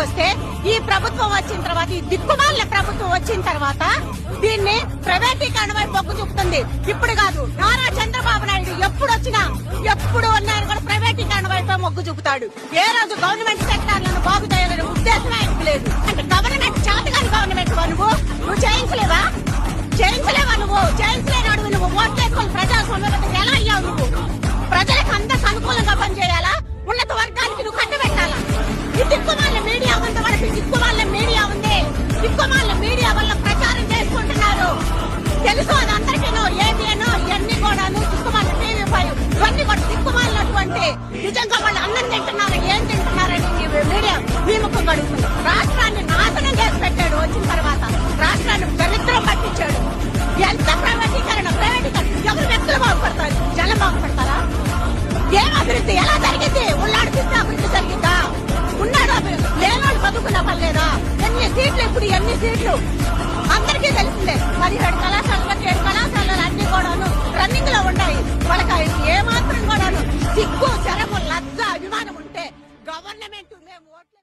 వస్తే ఈ ప్రభుత్వం వచ్చిన తర్వాత ఈ దిక్కుమాల ప్రభుత్వం వచ్చిన తర్వాత దీన్ని ప్రైవేటీకరణ వైపు మొగ్గు చూపుతుంది. ఇప్పుడు కాదు నారా చంద్రబాబు నాయుడు ఎప్పుడు వచ్చినా ఎప్పుడు ఉన్నాయని కూడా ప్రైవేటీకరణ వైపు మొగ్గు చూపుతాడు. ఏ రోజు గవర్నమెంట్ సెక్టార్లను బాగు చేయాలనే ఉద్దేశం ఆయనకు లేదు. అంటే గవర్నమెంట్ చేతగాని గవర్నమెంట్ నువ్వు? నువ్వు చేయించలేవా? చేయించలేవా నువ్వు? చేయించలేనాడు నువ్వు? ఓట్లేసుకొని ప్రజాస్వామ్యం ఎలా అయ్యావు నువ్వు? ప్రజలకు అందరికి అనుకూలంగా పనిచేయాలా? ఉన్నత వర్గానికి నువ్వు కట్టబెట్టాలా? ఇది నిజంగా వాళ్ళు అన్నం తింటున్నారు ఏం తింటున్నారని మీడియా మీ ముఖం కడుగుతుంది రాష్ట్రాన్ని నాశనం చేసి పెట్టాడు వచ్చిన తర్వాత. రాష్ట్రాన్ని దరిద్రం పట్టించాడు. ఎంత ప్రైవేటీకరణ ప్రైవేటీకరణ ఎవరు వ్యక్తులు బాగుపడతారు? జనం బాగుపడతారా? ఏం అభివృద్ధి? ఎలా జరిగింది? ఉన్నాడు చూస్తే అభివృద్ధి జరిగిందా? ఉన్నాడు అభివృద్ధి. లేనాడు బతుకున్న పర్లేదా ఎన్ని సీట్లు ఇప్పుడు ఎన్ని సీట్లు? అభిమానం ఉంటే గవర్నమెంట్ మేము ఓట్లు